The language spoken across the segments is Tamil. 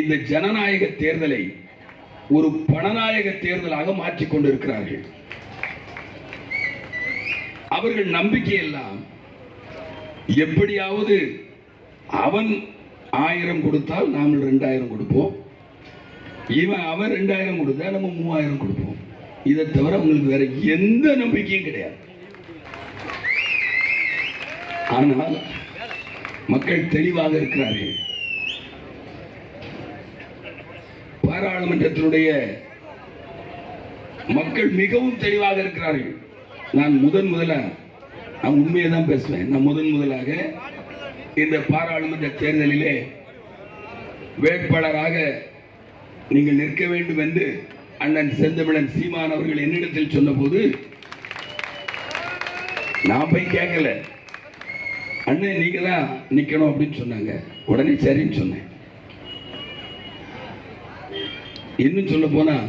இந்த ஜனநாயக தேர்தலை ஒரு பணநாயக தேர்தலாக மாற்றிக் கொண்டிருக்கிறார்கள். அவர்கள் நம்பிக்கையெல்லாம் எப்படியாவது அவன் ஆயிரம் கொடுத்தால் நாம் ரெண்டாயிரம் கொடுப்போம். இவன் அவன் ரெண்டாயிரம் கொடுத்தா நம்ம மூவாயிரம் கொடுப்போம். இதை தவிர உங்களுக்கு வேற எந்த நம்பிக்கையும் கிடையாது. ஆனால் மக்கள் தெளிவாக இருக்கிறார்கள். பாராளுமன்றத்தினுடைய மக்கள் மிகவும் தெளிவாக இருக்கிறார்கள். நான் முதன் முதலா நான் உண்மையை தான் பேசுவேன். நான் முதன் முதலாக இந்த பாராளுமன்ற தேர்தலிலே வேட்பாளராக நீங்கள் நிற்க வேண்டும் என்று அண்ணன் செந்தமிழன் சீமான் அவர்கள் என்னிடத்தில் சொன்னபோது நான் போய் கேட்கல. அண்ணன் நீங்க தான் நிக்கணும் அப்படின்னு சொன்னாங்க. உடனே சரின்னு சொன்னேன். இன்னும் சொல்ல போனால்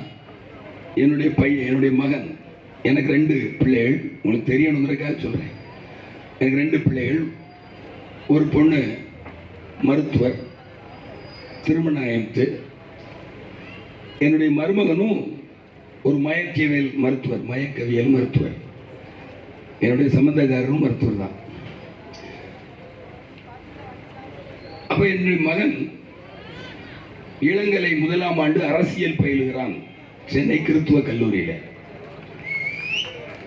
என்னுடைய பையன் என்னுடைய மகன் எனக்கு ரெண்டு பிள்ளைகள். உங்களுக்கு தெரியணுங்கிறக்காக சொல்கிறேன் எனக்கு ரெண்டு பிள்ளைகள். ஒரு பொண்ணு மருத்துவர் திருமணாயத்து. என்னுடைய மருமகனும் ஒரு மயக்கவியல் மருத்துவர் மயக்கவியல் மருத்துவர். என்னுடைய சம்பந்தக்காரரும் மருத்துவர் தான். அப்போ என்னுடைய மகன் இளங்கலை முதலாம் ஆண்டு அரசியல் பயிலுகிறான் சென்னை கிறித்துவ கல்லூரியில.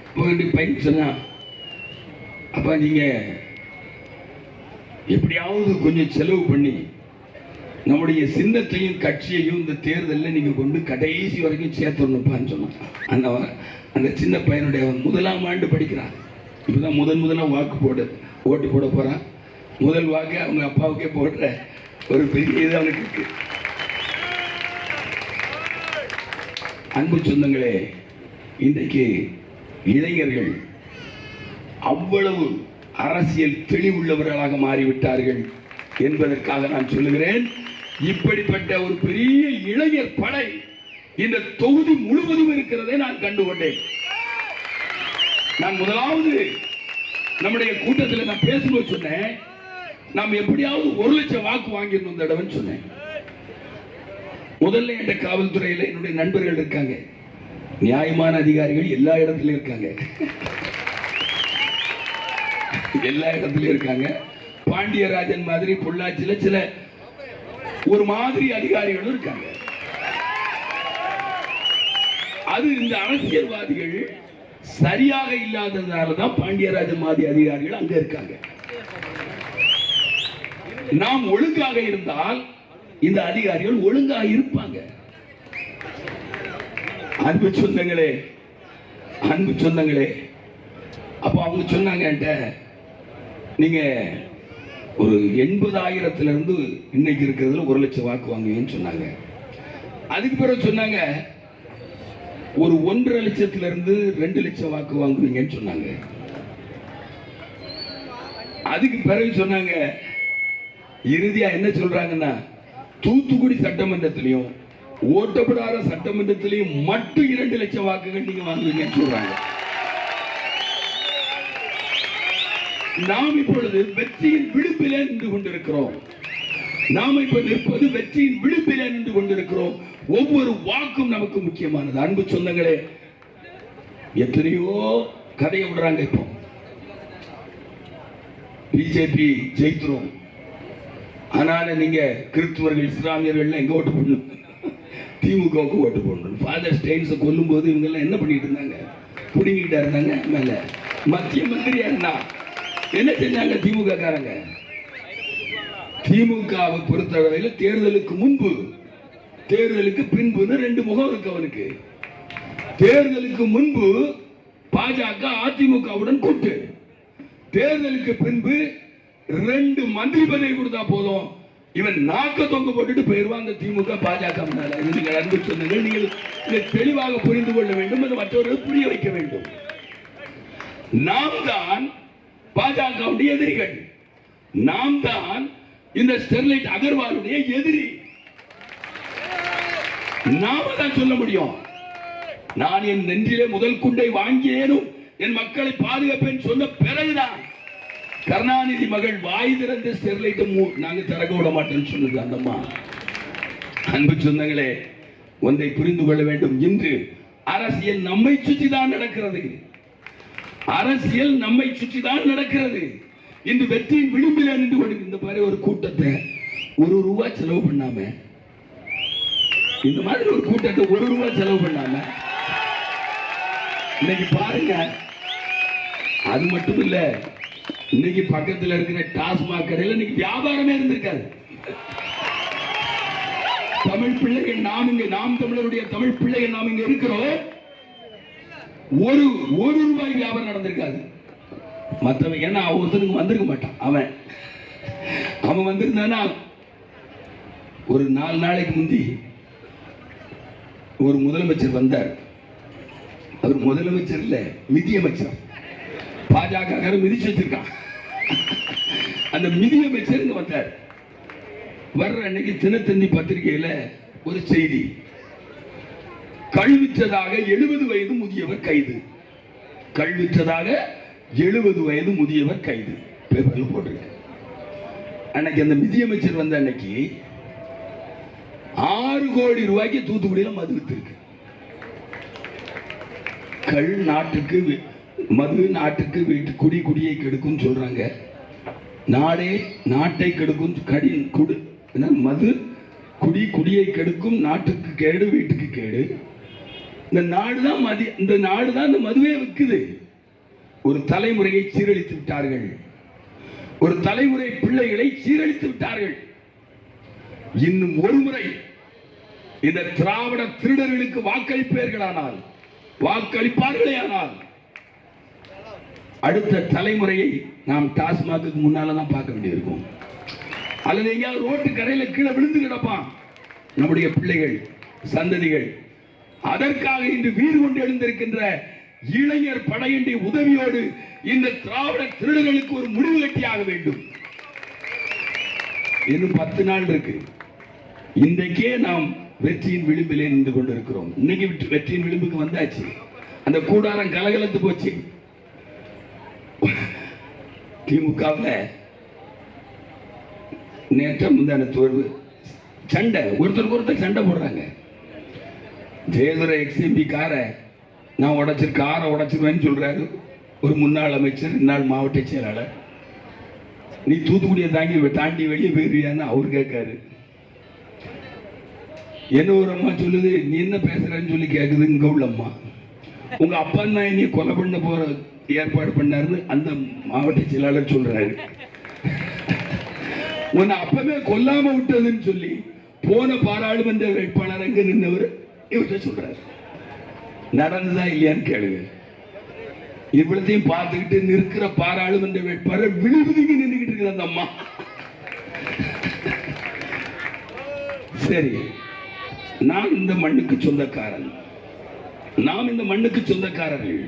அப்ப என்னுடைய சொன்னா அப்பா நீங்க எப்படியாவது கொஞ்சம் செலவு பண்ணி நம்முடைய சின்னத்தையும் கட்சியையும் இந்த தேர்தலில் நீங்க கொண்டு கடைசி வரைக்கும் சேர்த்துடணுப்பான்னு சொன்னான். அந்த அந்த சின்ன பையனுடைய அவன் முதலாம் ஆண்டு படிக்கிறான். இப்பதான் முதன் முதலா வாக்கு போடு ஓட்டு போட போறான். முதல் வாக்கு அவங்க அப்பாவுக்கே போடுற ஒரு பெரிய இது அவனுக்கு இருக்கு. அன்பு சொந்தங்களே இன்றைக்கு இளைஞர்கள் அவ்வளவு அரசியல் தெளிவுள்ளவர்களாக மாறிவிட்டார்கள் என்பதற்காக நான் சொல்லுகிறேன். இப்படிப்பட்ட ஒரு பெரிய இளைஞர் படை இந்த தொகுதி முழுவதும் இருக்கிறதை நான் கண்டுகொண்டேன். நான் முதலாவது நம்முடைய கூட்டத்தில் நான் பேசும்போது சொன்னேன். நாம் எப்படியாவது ஒரு லட்சம் வாக்கு வாங்கிடணும் இந்த தடவைன்னு சொன்னேன். முதல்ல என்ற காவல்துறையில் என்னுடைய நண்பர்கள் இருக்காங்க. நியாயமான அதிகாரிகள் எல்லா இடத்துலயும் இருக்காங்க. எல்லா இடத்துலயும் இருக்காங்க. பாண்டியராஜன் மாதிரி பொள்ளாச்சியில சில ஒரு மாதிரி அதிகாரிகளும் இருக்காங்க. அது இந்த அரசியல்வாதிகள் சரியாக இல்லாததுனால தான் பாண்டியராஜன் மாதிரி அதிகாரிகள் அங்க இருக்காங்க. நாம் ஒழுங்காக இருந்தால் இந்த அதிகாரிகள் ஒழுங்காக இருப்பாங்க. அன்பு சொந்தங்களே அன்பு சொந்தங்களே அப்ப அவங்க சொன்னாங்க நீங்க ஒரு எண்பதாயிரத்துல இருந்து இன்னைக்கு இருக்கிறதுல ஒரு லட்சம் வாக்கு வாங்குவீங்கன்னு சொன்னாங்க. அதுக்கு பிறகு சொன்னாங்க ஒரு ஒன்றரை லட்சத்துல இருந்து ரெண்டு லட்சம் வாக்கு வாங்குவீங்கன்னு சொன்னாங்க. அதுக்கு பிறகு சொன்னாங்க இறுதியா என்ன சொல்றாங்கன்னா தூத்துக்குடி சட்டமன்றத்திலையும் ஓட்டப்படாத சட்டமன்றத்திலையும் மட்டும் இரண்டு லட்சம் வாக்குகள் நீங்க வாங்குவீங்கன்னு சொல்றாங்க. நாம் இப்பொழுது வெற்றியின் விளிம்பிலே நின்று கொண்டிருக்கிறோம். நாம் இப்ப நிற்பது வெற்றியின் விளிம்பிலே நின்று கொண்டிருக்கிறோம். ஒவ்வொரு வாக்கும் நமக்கு முக்கியமானது. அன்பு சொந்தங்களே எத்தனையோ கதையை விடுறாங்க இப்போ. பிஜேபி ஜெயித்துரும். அதனால நீங்க கிறிஸ்துவர்கள் இஸ்லாமியர்கள் எங்க ஓட்டு போடணும்? திமுகவுக்கு ஓட்டு போடணும். ஃபாதர் ஸ்டெயின்ஸை கொல்லும் போது இவங்க எல்லாம் என்ன பண்ணிட்டு இருந்தாங்க? புடுங்கிட்டா இருந்தாங்க? மேல. மத்திய மந்திரியா இருந்தா? என்ன செஞ்சாங்க திமுக காரங்க திமுகவை பொறுத்தளவில் தேர்தலுக்கு முன்பு தேர்தலுக்கு பின்புன்னு ரெண்டு முகம் இருக்கு அவனுக்கு. தேர்தலுக்கு முன்பு பாஜக அதிமுகவுடன் கூட்டு. தேர்தலுக்கு பின்பு ரெண்டு மந்திரி பதவி கொடுத்தா போதும். இவன் நாக்க தொங்க போட்டுட்டு போயிருவான் அந்த திமுக பாஜக நீங்கள் அன்பு சொன்னீர்கள் நீங்கள் இதை தெளிவாக புரிந்து கொள்ள வேண்டும். அது மற்றவர்கள் புரிய வைக்க வேண்டும். நாம் தான் பாஜகவுடைய எதிரிகள். நாம் தான் இந்த ஸ்டெர்லைட் அகர்வாலுடைய எதிரி. நாம தான் சொல்ல முடியும். நான் என் நெஞ்சிலே முதல் குண்டை வாங்கியேனும் என் மக்களை பாதுகாப்பேன் சொன்ன பிறகுதான் கருணாநிதி மகள் வாய் திறந்த ஸ்டெர்லைட்டை மூ நாங்க திறக்க விட மாட்டேன்னு சொன்னது அந்தம்மா அன்பு சொந்தங்களே ஒன்றை புரிந்து கொள்ள வேண்டும். இன்று அரசியல் நம்மை சுற்றி தான் நடக்கிறது. அரசியல் நம்மை சுற்றி தான் நடக்கிறது. இன்று வெற்றியின் விளிம்பில் நின்று கொண்டு இந்த மாதிரி ஒரு கூட்டத்தை ஒரு ரூபாய் செலவு பண்ணாம இந்த மாதிரி ஒரு கூட்டத்தை ஒரு ரூபாய் செலவு பண்ணாம இன்னைக்கு பாருங்க அது மட்டும் இல்ல இன்னைக்கு பக்கத்துல இருக்கிற டாஸ்மாக் கடையில இன்னைக்கு வியாபாரமே இருந்திருக்காது. தமிழ் பிள்ளைகள் நாம் இங்க நாம் தமிழருடைய தமிழ் பிள்ளைகள் நாம் இங்க இருக்கிறோம். ஒரு ஒரு ரூபாய் வியாபாரம் நடந்திருக்காது. மற்றவன் ஏன்னா ஒருத்தனுக்கு வந்திருக்க மாட்டான். அவன் அவன் வந்திருந்தானா? ஒரு நாலு நாளைக்கு முந்தி ஒரு முதலமைச்சர் வந்தார். அவர் முதலமைச்சர் இல்லை நிதியமைச்சர். பாஜக மிதிச்சு வச்சிருக்கான் அந்த நிதியமைச்சர் இங்க வந்தார். வர்ற அன்னைக்கு தினத்தந்தி பத்திரிகையில ஒரு செய்தி. கல்விற்றதாக எழுபது வயது முதியவர் கைது. கல்விற்றதாக எழுபது வயது முதியவர் கைது. பேப்பர்ல போட்டிருக்க. அன்னைக்கு அந்த நிதியமைச்சர் வந்த அன்னைக்கு ஆறு கோடி ரூபாய்க்கு தூத்துக்குடியில் மது வித்திருக்கு. கள் நாட்டுக்கு மது நாட்டுக்கு வீட்டு குடி குடியை கெடுக்கும் சொல்றாங்க. நாடே நாட்டை கெடுக்கும் கடி குடு மது குடி குடியை கெடுக்கும் நாட்டுக்கு கேடு வீட்டுக்கு கேடு. இந்த நாடு தான் மதி இந்த நாடு தான் இந்த மதுவே விற்குது ஒரு தலைமுறையை சீரழித்து விட்டார்கள். ஒரு தலைமுறை பிள்ளைகளை சீரழித்து விட்டார்கள். இன்னும் ஒரு முறை இந்த திராவிட திருடர்களுக்கு வாக்களிப்பீர்களானால் வாக்களிப்பார்களே ஆனால் அடுத்த தலைமுறையை நாம் டாஸ்மாக்கு முன்னால தான் பார்க்க வேண்டியிருக்கும். அல்லது எங்கேயாவது ரோட்டு கரையில கீழே விழுந்து கிடப்பான். நம்முடைய பிள்ளைகள் சந்ததிகள். அதற்காக இன்று வீடு கொண்டு எழுந்திருக்கின்ற இளைஞர் படையின்றி உதவியோடு இந்த திராவிட திருடர்களுக்கு ஒரு முடிவு கட்டியாக வேண்டும். இன்னும் பத்து நாள் இருக்கு. இன்றைக்கே நாம் வெற்றியின் விளிம்பிலே நின்று கொண்டிருக்கிறோம். இன்னைக்கு வெற்றியின் விளிம்புக்கு வந்தாச்சு. அந்த கூடாரம் கலகலத்து போச்சு. திமுகவில் நேற்று முந்தான தோர்வு சண்டை ஒருத்தருக்கு ஒருத்தர் சண்டை போடுறாங்க. ஜெயதுரை எக்ஸிபி காரை நான் உடைச்சிரு காரை உடைச்சிருவேன்னு சொல்றாரு. ஒரு முன்னாள் அமைச்சர் இந்நாள் மாவட்ட செயலாளர். நீ தூத்துக்குடியை தாங்கி தாண்டி வெளியே போயிருவியான்னு அவர் கேட்காரு. என்ன ஒரு அம்மா சொல்லுது? நீ என்ன பேசுறேன்னு சொல்லி கேட்குது இங்க உள்ள அம்மா. உங்க அப்பா தான் நீ கொலை பண்ண போற ஏற்பாடு பண்ணாருன்னு அந்த மாவட்ட செயலாளர் சொல்றாரு. உன்னை அப்பவே கொல்லாம விட்டதுன்னு சொல்லி போன பாராளுமன்ற வேட்பாளர் அங்க நின்றவர் இவர்கிட்ட சொல்றாரு. நடந்ததா இல்லையான்னு கேளுங்க. இவ்வளத்தையும் பார்த்துக்கிட்டு நிற்கிற பாராளுமன்ற வேட்பாளர் விழுதுங்க நின்றுகிட்டு இருக்கிற அந்த அம்மா. சரி நான் இந்த மண்ணுக்கு சொந்தக்காரன். நாம் இந்த மண்ணுக்கு சொந்தக்காரர்கள்.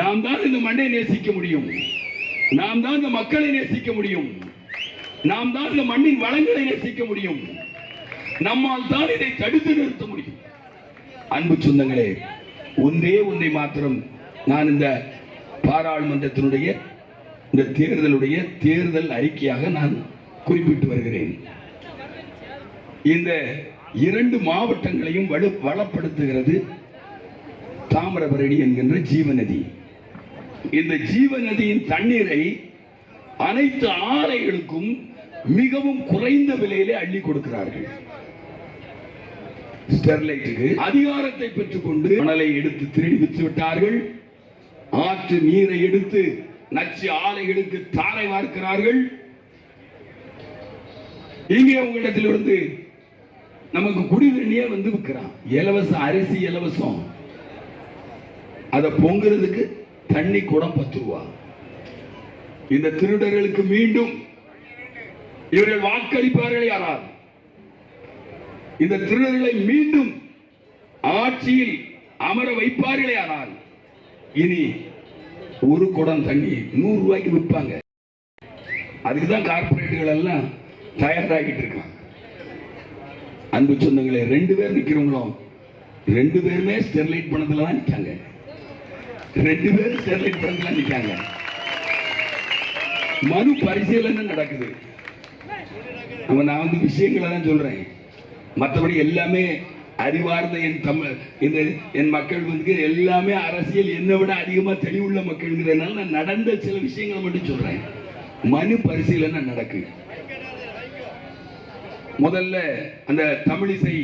நாம் தான் இந்த மண்ணை நேசிக்க முடியும். நாம் தான் இந்த மக்களை நேசிக்க முடியும். நாம் தான் இந்த மண்ணின் வளங்களை நேசிக்க முடியும். நம்மால் தான் இதை தடுத்து நிறுத்த முடியும். அன்பு சொந்தங்களே ஒன்றே ஒன்றை மாத்திரம் நான் இந்த பாராளுமன்றத்தினுடைய இந்த தேர்தலுடைய தேர்தல் அறிக்கையாக நான் குறிப்பிட்டு வருகிறேன். இந்த இரண்டு மாவட்டங்களையும் வலு வளப்படுத்துகிறது தாமிரபரணி என்கின்ற ஜீவநதி. இந்த ஜீவநதியின் தண்ணீரை அனைத்து ஆலைகளுக்கும் மிகவும் குறைந்த விலையிலே அள்ளி கொடுக்கிறார்கள். ஸ்டெர்லைட்டுக்கு அதிகாரத்தை பெற்றுக்கொண்டு மணலை எடுத்து திருடி விற்று விட்டார்கள். ஆற்று நீரை எடுத்து நச்சு ஆலைகளுக்கு தாரை வார்க்கிறார்கள். இங்கே உங்களிடத்திலிருந்து நமக்கு குடிநீரே வந்து விற்கிறான். இலவச அரிசி இலவசம். அதை பொங்குறதுக்கு தண்ணி குடம் பத்து ரூபா இந்த திருடர்களுக்கு மீண்டும் இவர்கள் வாக்களிப்பார்கள் யாரால்? இந்த திருடர்களை மீண்டும் ஆட்சியில் அமர வைப்பார்களே ஆனால் இனி ஒரு குடம் தண்ணி நூறு ரூபாய்க்கு விற்பாங்க. அதுக்கு தான் கார்பரேட்டுகள் எல்லாம் தயாராகிட்டு இருக்காங்க. அன்பு சொந்தங்களே ரெண்டு பேர் நிக்கிறவங்களும் ரெண்டு பேருமே ஸ்டெர்லைட் பணத்துல தான் நிற்காங்க ரெண்டு பேரும் ஸ்டெர்லைட் பணத்துல நிற்காங்க மனு பரிசீலனை நடக்குது. நம்ம நான் வந்து விஷயங்களை தான் சொல்றேன். மற்றபடி எல்லாமே அறிவார்ந்த என் தமிழ் இந்த என் மக்கள் வந்து எல்லாமே அரசியல் என்னை விட அதிகமா தெளிவுள்ள மக்கள்ங்கிறதுனால நான் நடந்த சில விஷயங்களை மட்டும் சொல்றேன். மனு பரிசீலனை நடக்கு. முதல்ல அந்த தமிழிசை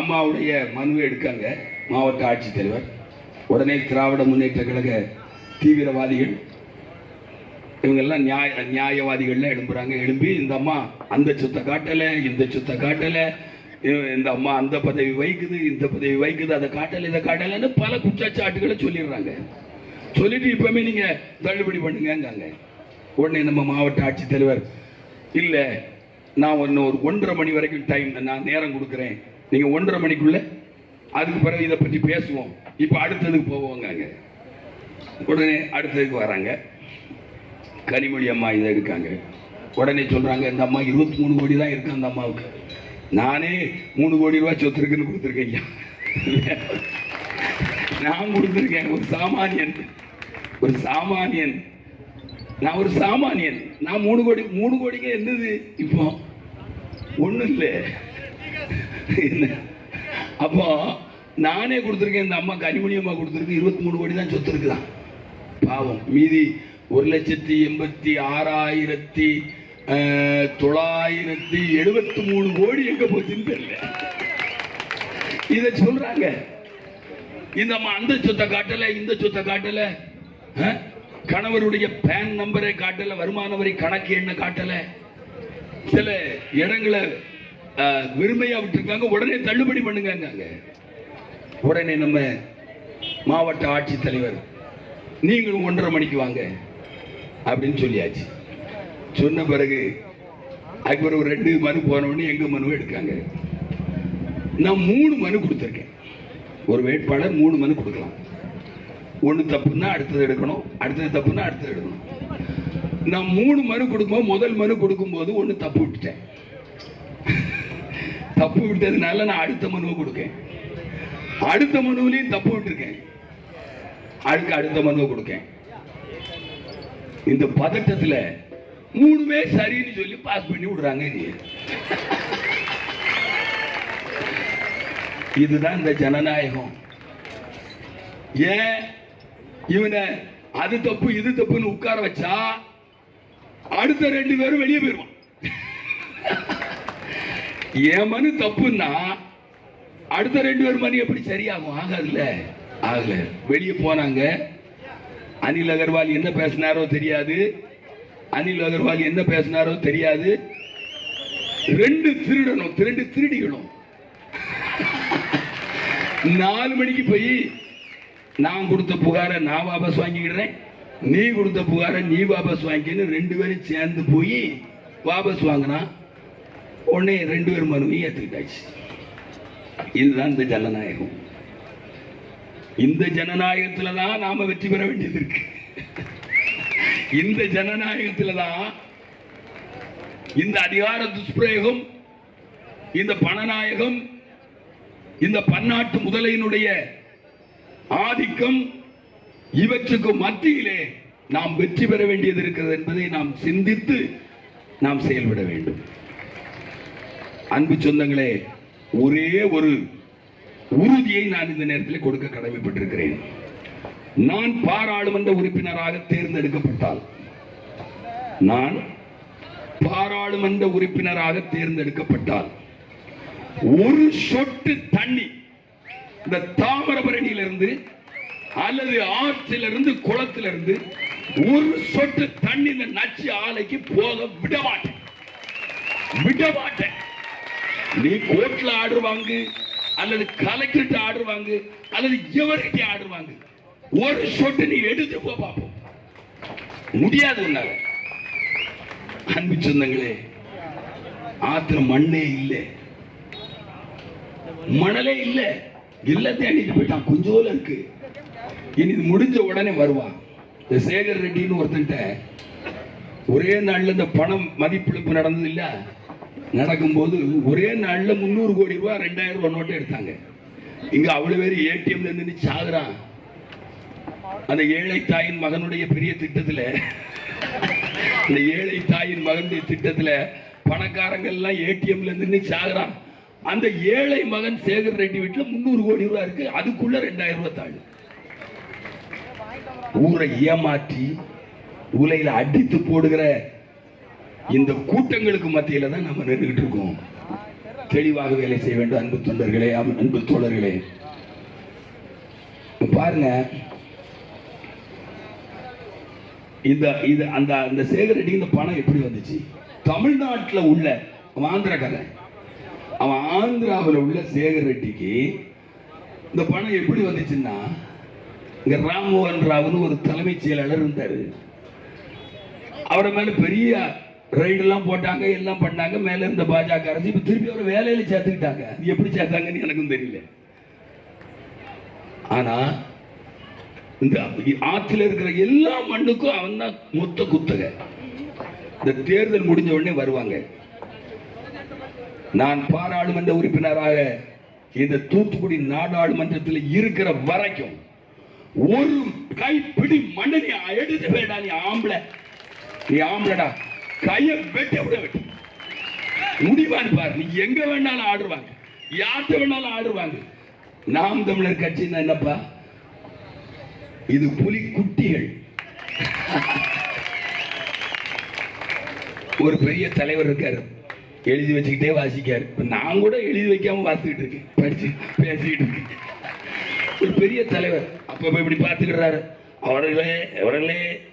அம்மாவுடைய மனுவை எடுக்காங்க மாவட்ட ஆட்சித்தலைவர். உடனே திராவிட முன்னேற்ற கழக தீவிரவாதிகள் இவங்கெல்லாம் நியாய நியாயவாதிகள்லாம் எழும்புறாங்க. எழும்பி இந்த அம்மா அந்த சுத்த காட்டலை இந்த சுத்த காட்டலை இந்த அம்மா அந்த பதவி வைக்குது இந்த பதவி வைக்குது அதை காட்டலை இதை காட்டலைன்னு பல குற்றச்சாட்டுகளை சொல்லிடுறாங்க. சொல்லிட்டு இப்பவுமே நீங்க தள்ளுபடி பண்ணுங்கங்காங்க. உடனே நம்ம மாவட்ட ஆட்சித்தலைவர் இல்லை நான் ஒன்று ஒரு ஒன்றரை மணி வரைக்கும் டைம் நான் நேரம் கொடுக்குறேன். நீங்கள் ஒன்றரை மணிக்குள்ளே அதுக்கு பிறகு இதை பற்றி பேசுவோம். இப்போ அடுத்ததுக்கு போவோங்க உடனே அடுத்ததுக்கு வராங்க. கனிமொழி அம்மா இதை எடுக்காங்க. உடனே சொல்கிறாங்க இந்த அம்மா இருபத்தி மூணு கோடி தான் இருக்கு அந்த அம்மாவுக்கு. நானே மூணு கோடி ரூபாய் சொத்து இருக்குன்னு கொடுத்துருக்கேன் ஐயா. நான் கொடுத்துருக்கேன். ஒரு சாமானியன். ஒரு சாமானியன். நான் ஒரு சாமானியன். நான் மூணு கோடி மூணு கோடிக்கு என்னது இப்போ. ஒன்றும் இல்லை. என்ன? அப்போ நானே கொடுத்துருக்கேன் இந்த அம்மா கனிமொழி கொடுத்துருக்கேன் கொடுத்துருக்கு இருபத்தி மூணு கோடி தான் சொத்து இருக்குதான் பாவம். மீதி ஒரு லட்சத்தி எண்பத்தி ஆறாயிரத்தி தொள்ளாயிரத்தி எழுபத்தி மூணு கோடி எங்க போச்சுன்னு தெரியல. இதை சொல்றாங்க. இந்த அம்மா அந்த சொத்தை காட்டல இந்த சொத்தை காட்டல கணவருடைய பேன் நம்பரை காட்டல வருமான வரி கணக்கு என்ன காட்டல. சில இடங்களை வெறுமையா விட்டுருக்காங்க உடனே தள்ளுபடி பண்ணுங்க உடனே நம்ம மாவட்ட ஆட்சித்தலைவர் நீங்களும் ஒன்றரை மணிக்கு வாங்க அப்படின்னு சொல்லியாச்சு. சொன்ன பிறகு அதுக்கு ஒரு ரெண்டு மனு போன எங்கள் எங்க மனுவை எடுக்காங்க நான் மூணு மனு கொடுத்துருக்கேன். ஒரு வேட்பாளர் மூணு மனு கொடுக்கலாம். ஒன்று தப்புன்னா அடுத்தது எடுக்கணும். அடுத்தது தப்புன்னா அடுத்தது எடுக்கணும். நான் மூணு மனு கொடுக்கும்போது முதல் மனு கொடுக்கும்போது ஒன்று தப்பு விட்டுட்டேன். தப்பு விட்டதுனால நான் அடுத்த மனுவை கொடுக்கேன். அடுத்த மனுவிலையும் தப்பு விட்டுருக்கேன். அதுக்கு அடுத்த மனுவை கொடுக்கேன். இந்த பதட்டத்துல மூணுமே சரின்னு சொல்லி பாஸ் பண்ணி விடுறாங்க இது. இதுதான் இந்த ஜனநாயகம். ஏன்? இவனை அது தப்பு இது தப்புன்னு உட்கார வச்சா அடுத்த ரெண்டு பேரும் வெளியே போயிருவான். என் மனு தப்புன்னா அடுத்த ரெண்டு பேர் மணி எப்படி சரியாகும்? ஆகாதுல்ல? ஆகல. வெளியே போனாங்க. அனில் அகர்வால் என்ன பேசினாரோ தெரியாது. அனில் அகர்வால் என்ன பேசினாரோ தெரியாது. ரெண்டு திருடணும். ரெண்டு திருடிக்கணும். நாலு மணிக்கு போய் நான் கொடுத்த புகாரை நான் வாபஸ் வாங்கிக்கிறேன். நீ கொடுத்த புகாரை நீ வாபஸ் வாங்கின்னு ரெண்டு பேரும் சேர்ந்து போய் வாபஸ் வாங்கினா உடனே ரெண்டு பேர் மனுவையும் ஏற்றுக்கிட்டாச்சு இதுதான் இந்த ஜனநாயகம். இந்த ஜனநாயகத்தில் தான் நாம வெற்றி பெற வேண்டியது இருக்கு. இந்த ஜனநாயகத்துல தான் இந்த அதிகார துஷ்பிரயோகம் இந்த பணநாயகம் இந்த பன்னாட்டு முதலையினுடைய ஆதிக்கம் இவற்றுக்கு மத்தியிலே நாம் வெற்றி பெற வேண்டியது இருக்கிறது என்பதை நாம் சிந்தித்து நாம் செயல்பட வேண்டும். அன்பு சொந்தங்களே ஒரே ஒரு உறுதியை நான் இந்த நேரத்தில் கொடுக்க கடமைப்பட்டிருக்கிறேன். நான் பாராளுமன்ற உறுப்பினராக தேர்ந்தெடுக்கப்பட்டால் நான் பாராளுமன்ற உறுப்பினராக தேர்ந்தெடுக்கப்பட்டால் ஒரு சொட்டு தண்ணி இந்த தாமிரபரணியிலிருந்து அல்லது ஆற்றிலிருந்து குளத்திலிருந்து ஒரு சொட்டு தண்ணி இந்த நச்சு ஆலைக்கு போக விட மாட்டேன் விட மாட்டேன் நீ கோர்ட்ல ஆர்டர் வாங்கு அல்லது கலெக்டர்கிட்ட ஆர்டர் வாங்கு அல்லது எவர்கிட்ட ஆர்டர் வாங்கு ஒரு சொட்டு நீ எடுத்து போ பார்ப்போம் முடியாது உன்னால. அன்பு சொந்தங்களே ஆத்திர மண்ணே இல்லை. மணலே இல்லை. எல்லாத்தையும் அண்ணிட்டு போயிட்டான் கொஞ்சோல இருக்கு. இனி இது முடிஞ்ச உடனே வருவான் இந்த சேகர் ரெட்டின்னு ஒருத்தன்ட்ட ஒரே நாள்ல இந்த பணம் மதிப்பிழப்பு நடந்தது இல்ல? நடக்கும்போது ஒரே நாள்ல முந்நூறு கோடி ரூபாய் ரெண்டாயிரம் ரூபாய் நோட்டு எடுத்தாங்க. இங்க அவ்வளவு பேர் ஏடிஎம்ல இருந்து சாகுறான் அந்த ஏழை தாயின் மகனுடைய பெரிய திட்டத்துல அந்த ஏழை தாயின் மகனுடைய திட்டத்துல பணக்காரங்க எல்லாம் ஏடிஎம்ல இருந்து சாகுறான் அந்த ஏழை மகன் சேகர் ரெட்டி வீட்டுல முந்நூறு கோடி ரூபாய் இருக்கு. அதுக்குள்ள ரெண்டாயிரம் ரூபாய் தாழ் ஊரை ஏமாற்றி உலையில அடித்து போடுகிற இந்த கூட்டங்களுக்கு மத்தியில தான் நம்ம நின்றுகிட்டு இருக்கோம். தெளிவாக வேலை செய்ய வேண்டும் அன்பு தொண்டர்களே அன்பு தோழர்களே. பாருங்க. இந்த இது அந்த அந்த சேகர் இந்த பணம் எப்படி வந்துச்சு? தமிழ்நாட்டில் உள்ள அவன் ஆந்திரக்காரன். அவன் ஆந்திராவில் உள்ள சேகர் ரெட்டிக்கு இந்த பணம் எப்படி வந்துச்சுன்னா இங்க ராம்மோகன் ராவ்னு ஒரு தலைமைச் செயலாளர் இருந்தாரு. அவரை மேல பெரிய ரைடெல்லாம் போட்டாங்க எல்லாம் பண்ணாங்க மேல இருந்த பாஜக அரசு இப்ப திருப்பி ஒரு வேலையில சேர்த்துக்கிட்டாங்க. அது எப்படி சேர்த்தாங்கன்னு எனக்கும் தெரியல. ஆனா இந்த ஆற்றில் இருக்கிற எல்லா மண்ணுக்கும் அவன் தான் மொத்த குத்தக. இந்த தேர்தல் முடிஞ்ச உடனே வருவாங்க. நான் பாராளுமன்ற உறுப்பினராக இந்த தூத்துக்குடி நாடாளுமன்றத்தில் இருக்கிற வரைக்கும் ஒரு கைப்பிடி மண்ணு நீ எடுத்து போயிடா நீ ஆம்பளை. நீ ஆம்பளடா. கைய வெட்டி விட வெட்டி. முடிவான்னு பாரு. நீ எங்க வேணாலும் ஆடுவாங்க. யார்கிட்ட வேணாலும் ஆடுவாங்க. நாம் தமிழர் கட்சின்னா என்னப்பா? இது புலி குட்டிகள். ஒரு பெரிய தலைவர் இருக்காரு. எழுதி வச்சுக்கிட்டே வாசிக்காரு. இப்ப நான் கூட எழுதி வைக்காம வாசிக்கிட்டு இருக்கேன். படிச்சு பேசிக்கிட்டு இருக்கேன். ஒரு பெரிய தலைவர். அப்ப இப்படி பார்த்துக்கிறாரு. அவர்களே அவர்களே.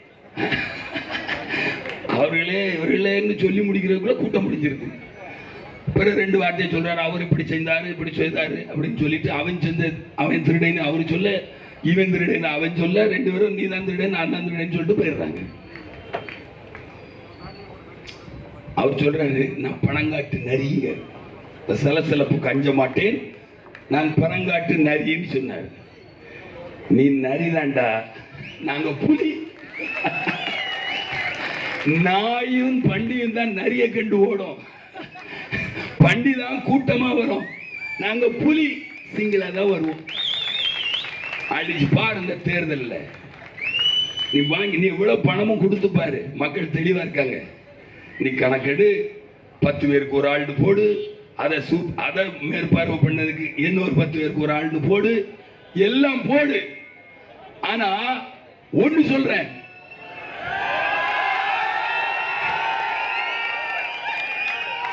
அவர்களே இவர்களேன்னு சொல்லி முடிக்கிறதுக்குள்ள கூட்டம் முடிஞ்சிருக்கு பிறகு ரெண்டு வார்த்தையை சொல்றாரு அவர் இப்படி செய்தாரு இப்படி செய்தாரு அப்படின்னு சொல்லிட்டு அவன் செஞ்ச அவன் திருடேன்னு அவரு சொல்ல இவன் திருடன்னு அவன் சொல்ல ரெண்டு பேரும் நீ தான் திருடன் நான் தான் திருடேன்னு சொல்லிட்டு போயிடுறாங்க. அவர் சொல்றாரு நான் பணங்காட்டு நரிங்க. சில சலசலப்பு கஞ்ச மாட்டேன். நான் பணங்காட்டு நரின்னு சொன்னார். நீ நரிதாண்டா. நாங்க புலி. நாயும் பண்டியும் தான் நிறைய கண்டு ஓடும். பண்டி தான் கூட்டமா வரும். நாங்க புலி சிங்கிளா தான் வருவோம். அடிச்சு பாரு இந்த தேர்தல்ல. நீ வாங்கி நீ இவ்வளவு பணமும் கொடுத்து பாரு. மக்கள் தெளிவா இருக்காங்க. நீ கணக்கெடு பத்து பேருக்கு ஒரு ஆள்னு போடு. அதை சூ அதை மேற்பார்வை பண்ணதுக்கு இன்னொரு பத்து பேருக்கு ஒரு ஆள்னு போடு. எல்லாம் போடு. ஆனா ஒன்று சொல்றேன்.